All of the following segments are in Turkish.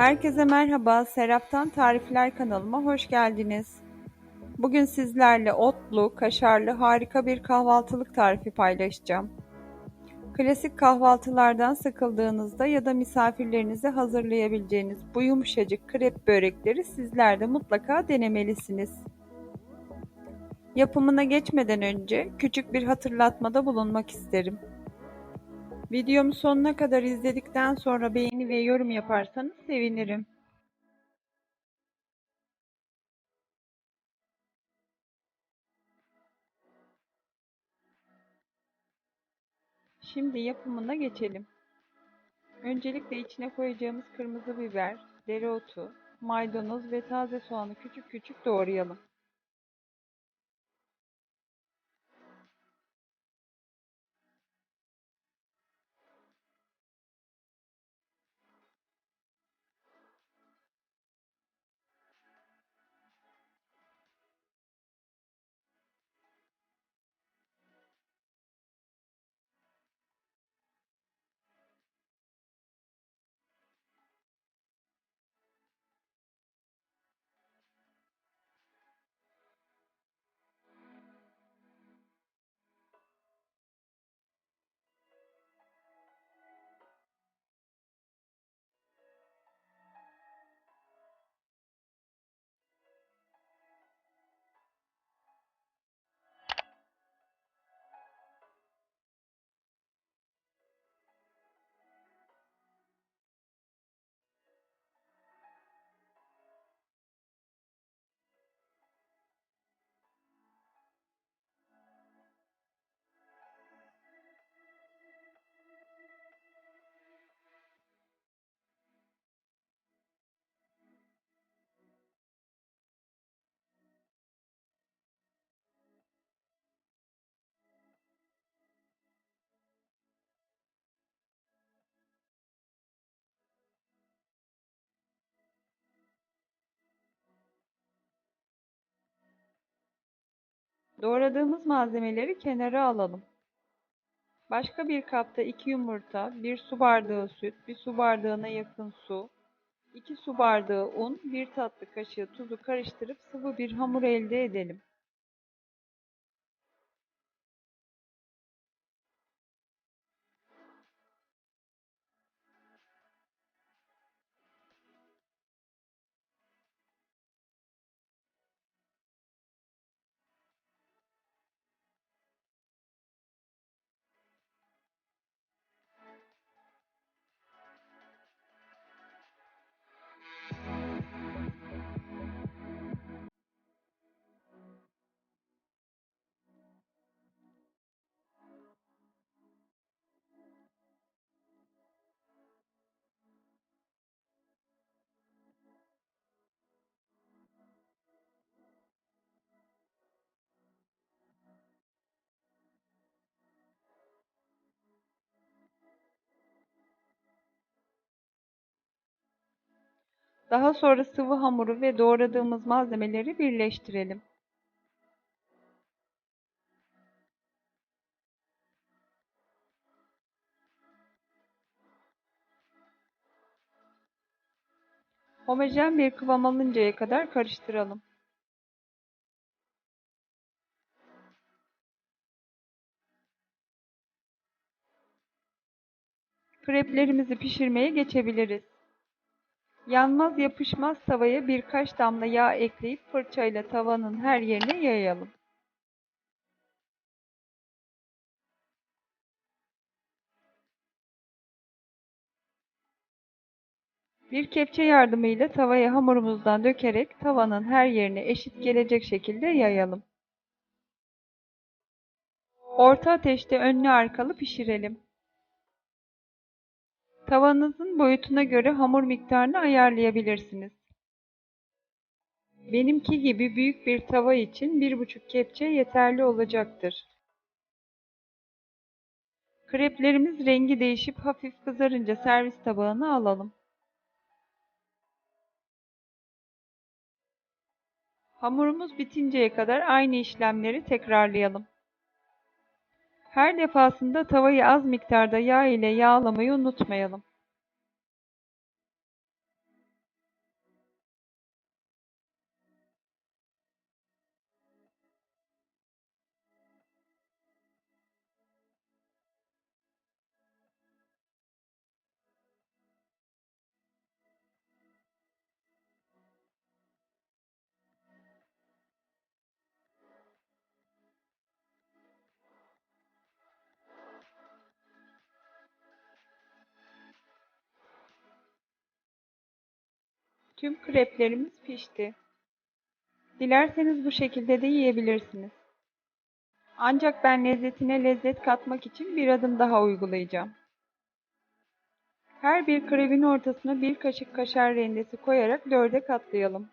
Herkese merhaba, Serap'tan Tarifler kanalıma hoş geldiniz. Bugün sizlerle otlu, kaşarlı harika bir kahvaltılık tarifi paylaşacağım. Klasik kahvaltılardan sıkıldığınızda ya da misafirlerinize hazırlayabileceğiniz bu yumuşacık krep börekleri sizler de mutlaka denemelisiniz. Yapımına geçmeden önce küçük bir hatırlatmada bulunmak isterim. Videomu sonuna kadar izledikten sonra beğeni ve yorum yaparsanız sevinirim. Şimdi yapımına geçelim. Öncelikle içine koyacağımız kırmızı biber, dereotu, maydanoz ve taze soğanı küçük küçük doğrayalım. Doğradığımız malzemeleri kenara alalım. Başka bir kapta 2 yumurta, 1 su bardağı süt, 1 su bardağına yakın su, 2 su bardağı un, 1 tatlı kaşığı tuzu karıştırıp sıvı bir hamur elde edelim. Daha sonra sıvı hamuru ve doğradığımız malzemeleri birleştirelim. Homojen bir kıvam alıncaya kadar karıştıralım. Kreplerimizi pişirmeye geçebiliriz. Yanmaz yapışmaz tavaya birkaç damla yağ ekleyip fırçayla tavanın her yerine yayalım. Bir kepçe yardımıyla tavaya hamurumuzdan dökerek tavanın her yerine eşit gelecek şekilde yayalım. Orta ateşte önlü arkalı pişirelim. Tavanızın boyutuna göre hamur miktarını ayarlayabilirsiniz. Benimki gibi büyük bir tava için bir buçuk kepçe yeterli olacaktır. Kreplerimiz rengi değişip hafif kızarınca servis tabağına alalım. Hamurumuz bitinceye kadar aynı işlemleri tekrarlayalım. Her defasında tavayı az miktarda yağ ile yağlamayı unutmayalım. Tüm kreplerimiz pişti. Dilerseniz bu şekilde de yiyebilirsiniz. Ancak ben lezzetine lezzet katmak için bir adım daha uygulayacağım. Her bir krebin ortasına bir kaşık kaşar rendesi koyarak dörde katlayalım.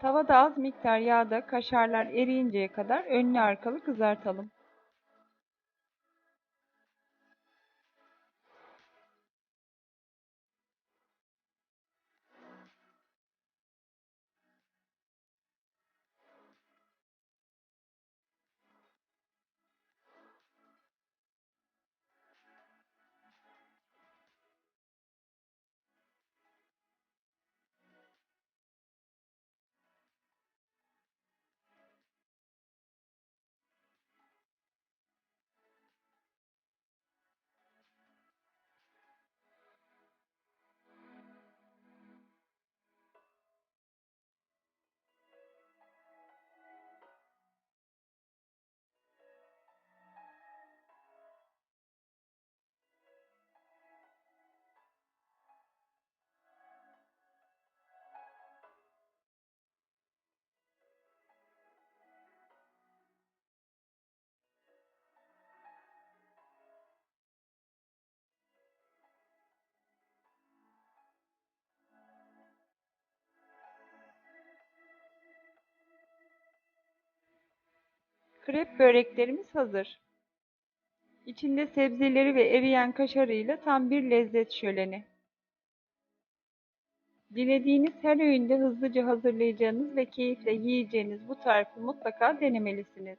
Tavada az miktar yağda kaşarlar eriyinceye kadar önlü arkalı kızartalım. Krep böreklerimiz hazır. İçinde sebzeleri ve eriyen kaşarıyla tam bir lezzet şöleni. Dilediğiniz her öğünde hızlıca hazırlayacağınız ve keyifle yiyeceğiniz bu tarifi mutlaka denemelisiniz.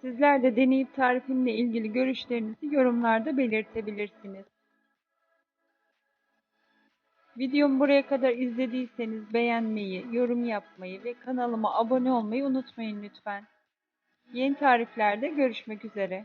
Sizler de deneyip tarifimle ilgili görüşlerinizi yorumlarda belirtebilirsiniz. Videomu buraya kadar izlediyseniz beğenmeyi, yorum yapmayı ve kanalıma abone olmayı unutmayın lütfen. Yeni tariflerde görüşmek üzere.